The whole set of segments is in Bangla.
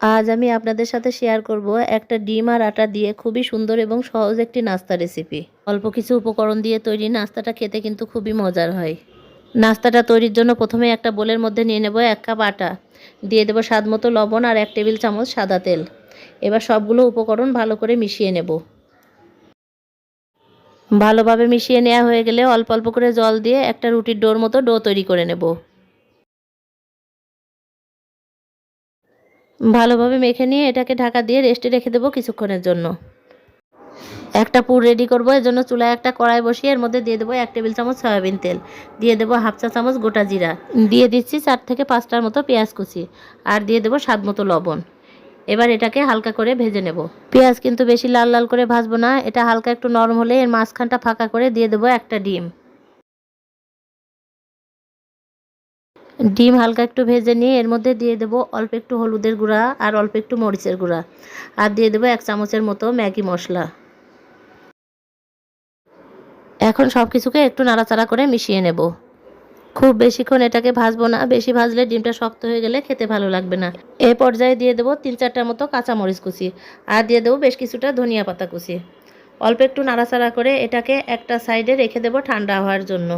আজ আমি আপনাদের সাথে শেয়ার করব একটা ডিম আর আটা দিয়ে খুবই সুন্দর এবং সহজ একটি নাস্তা রেসিপি অল্প কিছু উপকরণ দিয়ে তৈরি নাস্তাটা খেতে কিন্তু খুবই মজার হয়। নাস্তাটা তৈরির জন্য প্রথমে একটা বোলের মধ্যে নিয়ে নেব এক কাপ আটা। দিয়ে দেবো স্বাদ মতো লবণ আর এক টেবিল চামচ সাদা তেল। এবার সবগুলো উপকরণ ভালো করে মিশিয়ে নেব। ভালোভাবে মিশিয়ে নেওয়া হয়ে গেলে অল্প অল্প করে জল দিয়ে একটা রুটির ডোর মতো ডো তৈরি করে নেব। ভালোভাবে মেখে নিয়ে এটাকে ঢাকা দিয়ে রেস্টে রেখে দেবো কিছুক্ষণের জন্য। একটা পুর রেডি করব এর জন্য চুলায় একটা কড়াই বসিয়ে এর মধ্যে দিয়ে দেবো এক টেবিল চামচ সয়াবিন তেল। দিয়ে দেবো হাফ চা চামচ গোটা জিরা। দিয়ে দিচ্ছি চার থেকে পাঁচটার মতো পেঁয়াজ কুচি। আর দিয়ে দেবো স্বাদ মতো লবণ। এবার এটাকে হালকা করে ভেজে নেব। পেঁয়াজ কিন্তু বেশি লাল লাল করে ভাজবো না, এটা হালকা একটু নরম হলে এর মাঝখানটা ফাঁকা করে দিয়ে দেবো একটা ডিম। ডিম হালকা একটু ভেজে নিয়ে এর মধ্যে দিয়ে দেবো অল্প একটু হলুদের গুঁড়া আর অল্প একটু মরিচের গুঁড়া। আর দিয়ে দেবো এক চামচের মতো ম্যাগি মশলা। এখন সব কিছুকে একটু নাড়াচাড়া করে মিশিয়ে নেব। খুব বেশিক্ষণ এটাকে ভাজবো না, বেশি ভাজলে ডিমটা শক্ত হয়ে গেলে খেতে ভালো লাগবে না। এ পর্যায়ে দিয়ে দেবো তিন চারটার মতো কাঁচা মরিচ কুচি। আর দিয়ে দেবো বেশ কিছুটা ধনিয়া পাতা কুচি। অল্প একটু নাড়াচাড়া করে এটাকে একটা সাইডে রেখে দেবো ঠান্ডা হওয়ার জন্য।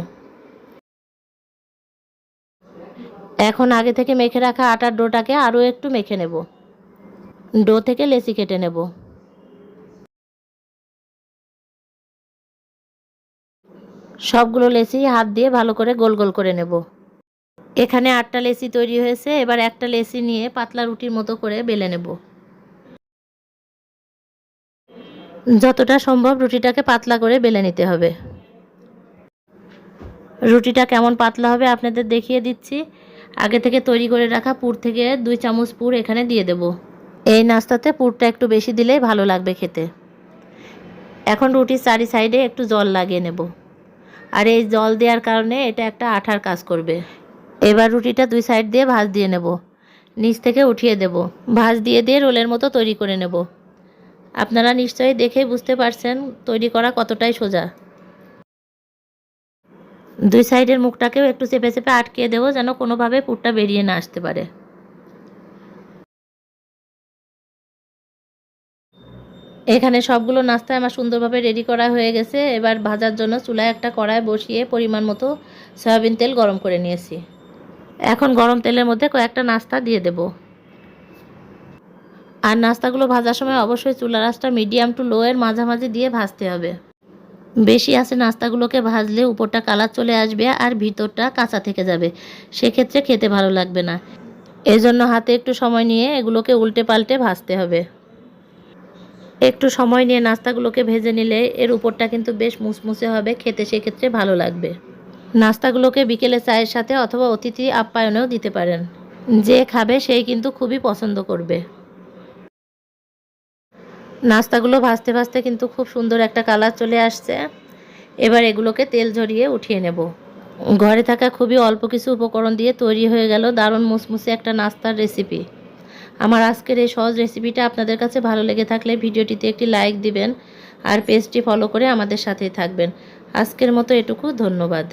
এখন আগে থেকে মেখে রাখা আটার ডোটাকে আরও একটু মেখে নেব। ডো থেকে লেসি কেটে নেব। সবগুলো লেচি হাত দিয়ে ভালো করে গোল গোল করে নেব। এখানে আটটা লেসি তৈরি হয়েছে, এবার একটা লেসি নিয়ে পাতলা রুটির মতো করে বেলে নেব। যতটা সম্ভব রুটিটাকে পাতলা করে বেলে নিতে হবে। রুটিটা কেমন পাতলা হবে আপনাদের দেখিয়ে দিচ্ছি। আগে থেকে তৈরি করে রাখা পুর থেকে দুই চামচ পুর এখানে দিয়ে দেব। এই নাস্তাতে পুরটা একটু বেশি দিলেই ভালো লাগবে খেতে। এখন রুটির চারি সাইডে একটু জল লাগিয়ে নেব। আর এই জল দেওয়ার কারণে এটা একটা আঠার কাজ করবে। এবার রুটিটা দুই সাইড দিয়ে ভাজ দিয়ে নেব। নিচ থেকে উঠিয়ে দেব। ভাজ দিয়ে দিয়ে রোলের মতো তৈরি করে নেব। আপনারা নিশ্চয়ই দেখেই বুঝতে পারছেন তৈরি করা কতটাই সোজা। দুই সাইডের মুখটাকেও একটু চেপে চেপে আটকিয়ে দেবো যেন কোনোভাবে পুরটা বেরিয়ে না আসতে পারে। এখানে সবগুলো নাস্তা আমার সুন্দরভাবে রেডি করা হয়ে গেছে। এবার ভাজার জন্য চুলায় একটা কড়ায় বসিয়ে পরিমাণ মতো সয়াবিন তেল গরম করে নিয়েছি। এখন গরম তেলের মধ্যে কয়েকটা নাস্তা দিয়ে দেব। আর নাস্তাগুলো ভাজার সময় অবশ্যই চুলা আঁচটা মিডিয়াম টু লো এর মাঝামাঝি দিয়ে ভাজতে হবে। বেশি আছে নাস্তাগুলোকে ভাজলে উপরটা কালার চলে আসবে আর ভিতরটা কাঁচা থেকে যাবে। সেক্ষেত্রে খেতে ভালো লাগবে না। এজন্য হাতে একটু সময় নিয়ে এগুলোকে উল্টে পাল্টে ভাজতে হবে। একটু সময় নিয়ে নাস্তাগুলোকে ভেজে নিলে এর উপরটা কিন্তু বেশ মুসমুসে হবে, খেতে সেক্ষেত্রে ভালো লাগবে। নাস্তাগুলোকে বিকেলে চায়ের সাথে অথবা অতিথি আপ্যায়নেও দিতে পারেন। যে খাবে সেই কিন্তু খুবই পছন্দ করবে। নাস্তাগুলো ভাজতে ভাজতে কিন্তু খুব সুন্দর একটা কালার চলে আসছে। এবার এগুলোকে তেল ঝরিয়ে উঠিয়ে নেব। ঘরে থাকা খুবই অল্প কিছু উপকরণ দিয়ে তৈরি হয়ে গেল দারুণ মুসমুসে একটা নাস্তার রেসিপি আমার আজকের এই সহজ রেসিপিটা আপনাদের কাছে ভালো লেগে থাকলে ভিডিওটিতে একটি লাইক দিবেন আর পেজটি ফলো করে আমাদের সাথেই থাকবেন। আজকের মতো এটুকু, ধন্যবাদ।